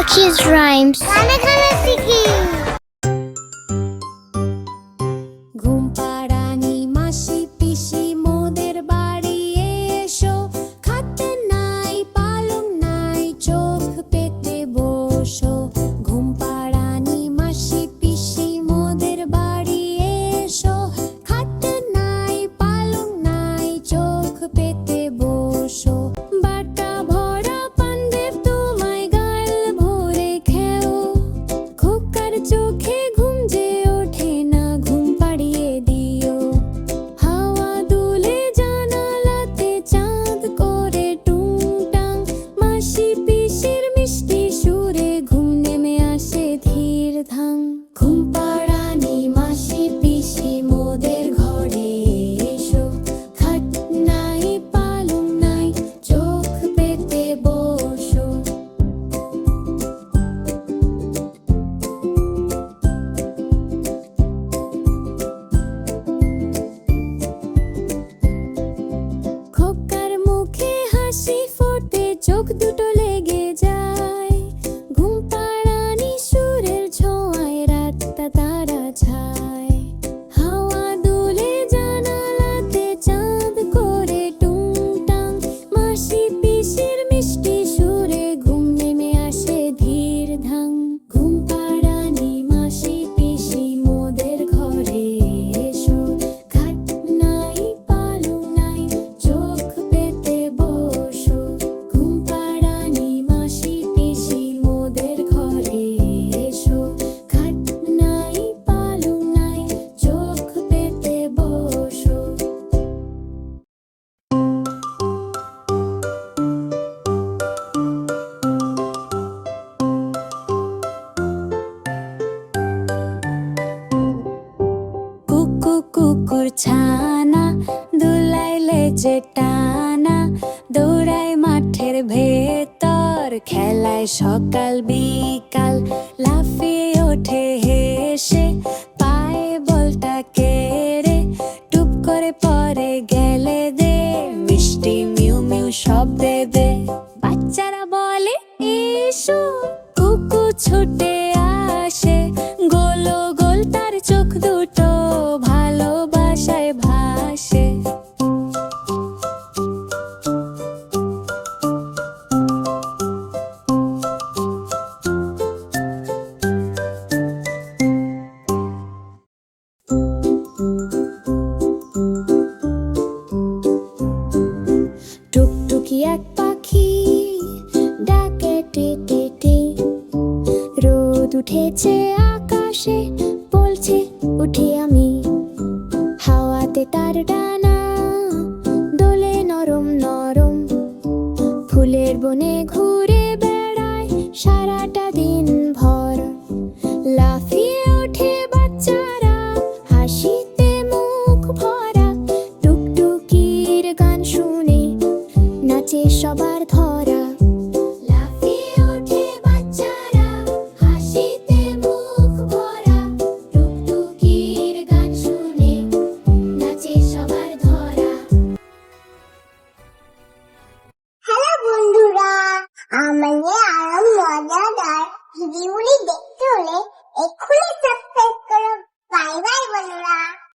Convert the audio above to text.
Aki's Rhymes. মোর ছানা, দুলাইলে যে টানা দৌড়াই মাঠের ভেতর, খেলায় সকাল বিকাল, লাফিয়ে ওঠে হেসে, পায়ে বলটা কেড়ে, টুপ করে পরে গেলে দে, মিষ্টি মিউ মিউ শব্দে উঠেছে আকাশে, বলছে, উঠি আমি। হাওয়াতে তার ডানা, দোলে নরম নরম। ফুলের বনে ঘুরে বেড়ায় সারাটা দিন। আরও মজাদার ভিডিওগুলি দেখতে হলে এক্ষুনি সাবস্ক্রাইব করো বাই বাই বন্ধুরা।